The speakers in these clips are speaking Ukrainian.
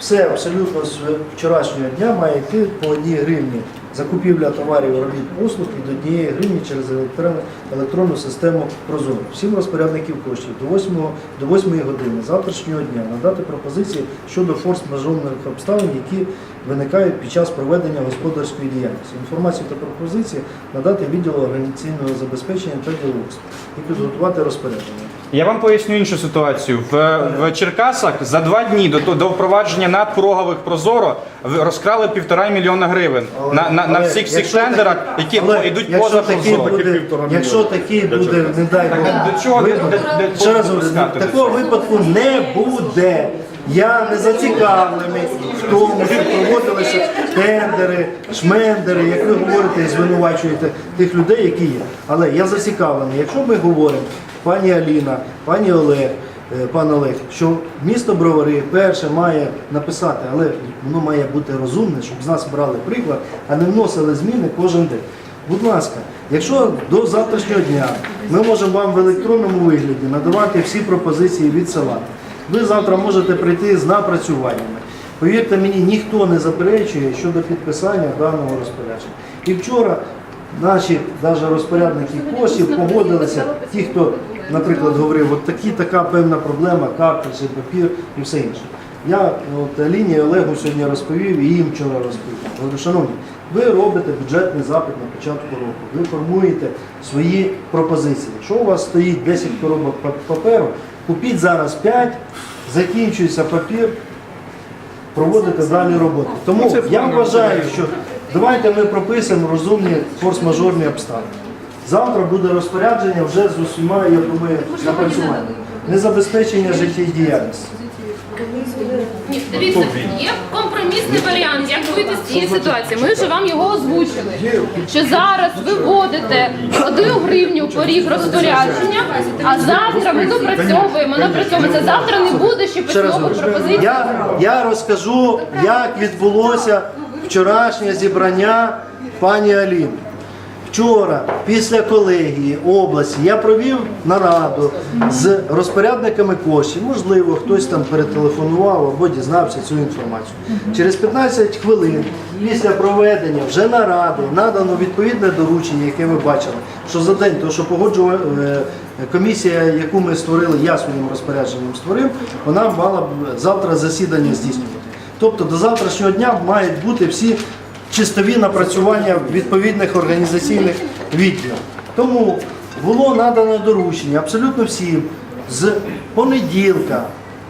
Все абсолютно з вчорашнього дня має йти по одній гривні. Закупівля товарів, робіт, послуг і до однієї гривні через електронну, систему Прозоро. Всім розпорядників коштів до 8, до 8 години завтрашнього дня надати пропозиції щодо форс-мажорних обставин, які виникають під час проведення господарської діяльності. Інформацію та пропозиції надати відділу організаційного забезпечення та діалогу і підготувати розпорядження. Я вам поясню іншу ситуацію. В, в Черкасах за два дні до, до впровадження надпорогових прозоро розкрали півтора мільйона гривень Але- на, на, на але всіх тендерах, які але йдуть якщо поза такий прозоро. буде, якщо такий буде, не дай Бог, до чого ще раз говорю, такого випадку не буде. Я не зацікавлений в тому, що проводилися тендери, шмендери, як ви говорите і звинувачуєте тих людей, які є. Але я зацікавлений. Якщо ми говоримо, пані Аліна, пані Олег, е, пан Олег, що місто Бровари перше має написати, але воно має бути розумне, щоб з нас брали приклад, а не вносили зміни кожен день. Будь ласка, якщо до завтрашнього дня ми можемо вам в електронному вигляді надавати всі пропозиції відсилати, ви завтра можете прийти з напрацюваннями. Повірте мені, ніхто не заперечує щодо підписання даного розпорядження. І вчора наші навіть розпорядники коштів погодилися, ті, хто, наприклад, говорив, от такі, така певна проблема, картриджі, папір і все інше. Я от, Аліні і Олегу сьогодні розповів і їм вчора розповів. Говорю, шановні, ви робите бюджетний запит на початку року, ви формуєте свої пропозиції. Якщо у вас стоїть 10 коробок паперу, купіть зараз 5, закінчується папір, проводите далі роботи. Тому я вважаю, що давайте ми прописуємо розумні форс-мажорні обставини. Завтра буде розпорядження вже з усіма, я думаю, напрацюваннями. Незабезпечення життєдіяльності. Ні, дивіться, є компромісний варіант, як вийти з цієї ситуації. Ми вже вам його озвучили. Що зараз ви вводите одну гривню поріг розпорядження, а завтра ми допрацьовуємо, напрацьовуємо. Це завтра не буде ще письмових пропозицій. я, я розкажу, як відбулося вчорашнє зібрання пані Аліни. Вчора, після колегії області, я провів нараду з розпорядниками коштів. Можливо, хтось там перетелефонував або дізнався цю інформацію. Через 15 хвилин після проведення вже наради надано відповідне доручення, яке ви бачили, що за день, того, що погоджувала е, комісія, яку ми створили, я своїм розпорядженням створив, вона мала б завтра засідання здійснювати. Тобто до завтрашнього дня мають бути всі чистові напрацювання відповідних організаційних відділів. Тому було надано доручення абсолютно всім з понеділка,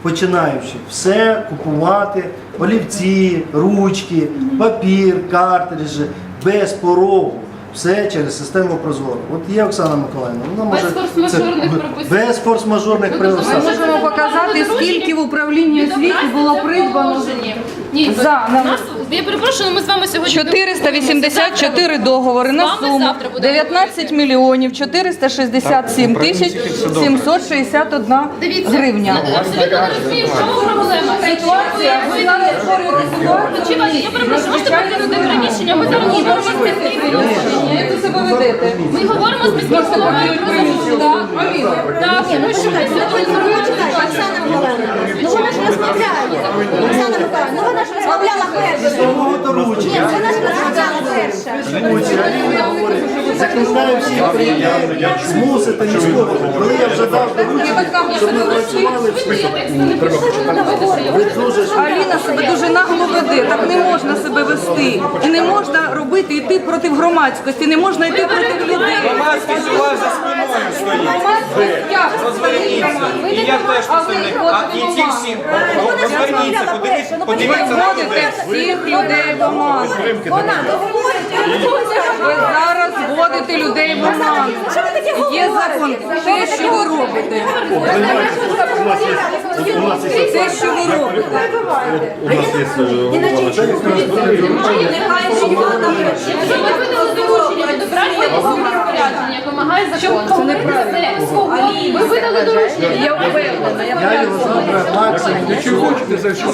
починаючи, все купувати, олівці, ручки, папір, картриджі, без порогу. Все через систему Прозоро. От є Оксана Миколаївна, вона Без форс-мажорних це- без форс-мажорних Ну, Ми можемо показати, скільки в управлінні освіти було придбано. Ні, За, за, на- нас, я перепрошую, ми з вами сьогодні 484 договори на З вами суму. завтра будемо 19 мільйонів 467 тисяч 761 Дивіться, гривня. абсолютно не розумію, в чому проблема. Ситуація, ви зараз створюєте ситуацію. Я перепрошую, можете покинути приміщення, ми зараз говоримо з приміщення. Як ви себе ведете? Ми говоримо з міським головою про. Так, ну що, Оксана Миколаївна, ну вона ж розмовляє. Оксана Миколаївна, ну вона ж розмовляла перша. Ні, вона ж розмовляла перша. Закликаю всіх прийти, змусити міського. Коли я вже дав доручення, щоб ми працювали всі. Ви дуже Аліна себе дуже нагло веде, так не можна себе вести. І не можна робити йти проти громадськості, не можна йти проти людей. Громадськість у вас за спиною стоїть. Розверніться. І я теж. А і ці всі. Розверніться, подивіться, подивіться на людей. всіх людей в оману. Вона Ви зараз вводите людей в оману. Що ви таке Є закон. Те, що ви робите. Те, що ви робите. Якщо ви видали доручення розпорядження, як вимагає закон, це неправильно. Ви видали доручення. Я впевнена, я його завтра.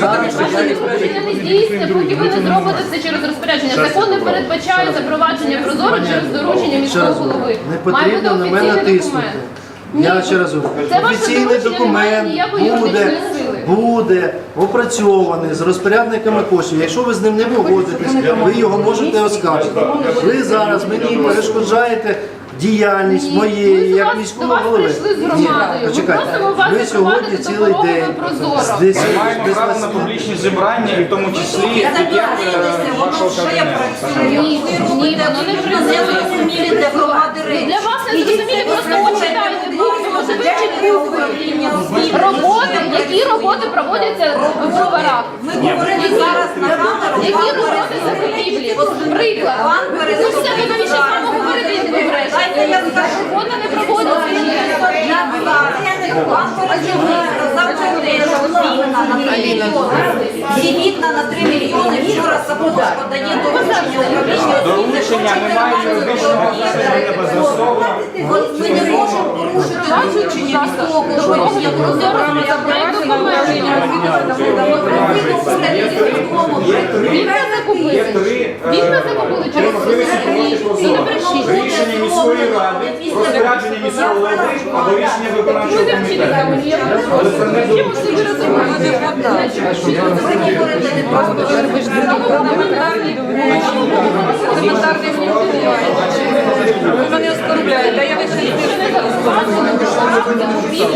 Доручення не здійснює, поки ви не зробите це через розпорядження. Закон не передбачає запровадження прозоро через доручення міського голови. не потрібно на мене тиснути. Я ще раз говорю, офіційний документ буде. буде опрацьований з розпорядниками коштів. Якщо ви з ним не погодитесь, ви його можете оскаржити. Ви зараз мені перешкоджаєте діяльність Ні, ми моєї до як вас- міського до вас голови. прийшли з Ні, громадою. Ми почекайте. просимо вас Ви сьогодні запровадити цілий день прозоро. з 10 Ми маємо право на 8. публічні зібрання, і в тому числі під як е, вашого кабінету. Ні, ні, воно не працює. зрозумілі для громади речі. Для вас не зрозумілі, просто почитайте букви, може вивчіть букви. Роботи, які роботи проводяться в броварах? Ми говорили зараз на камеру. Які роботи закупівлі? Приклад. Ну все, ви навіщо саме говорите, як ви брешете? Робота не проводиться вікна на 3 мільйони. Ці вікна на 3 мільйони вчора Сапогаш подає доручення управління. Доручення немає юридичного. От Ми не можемо порушити не. Рішення міської ради, розпорядження міського голови або рішення виконавчого не комітету. мені, я просто спілкування.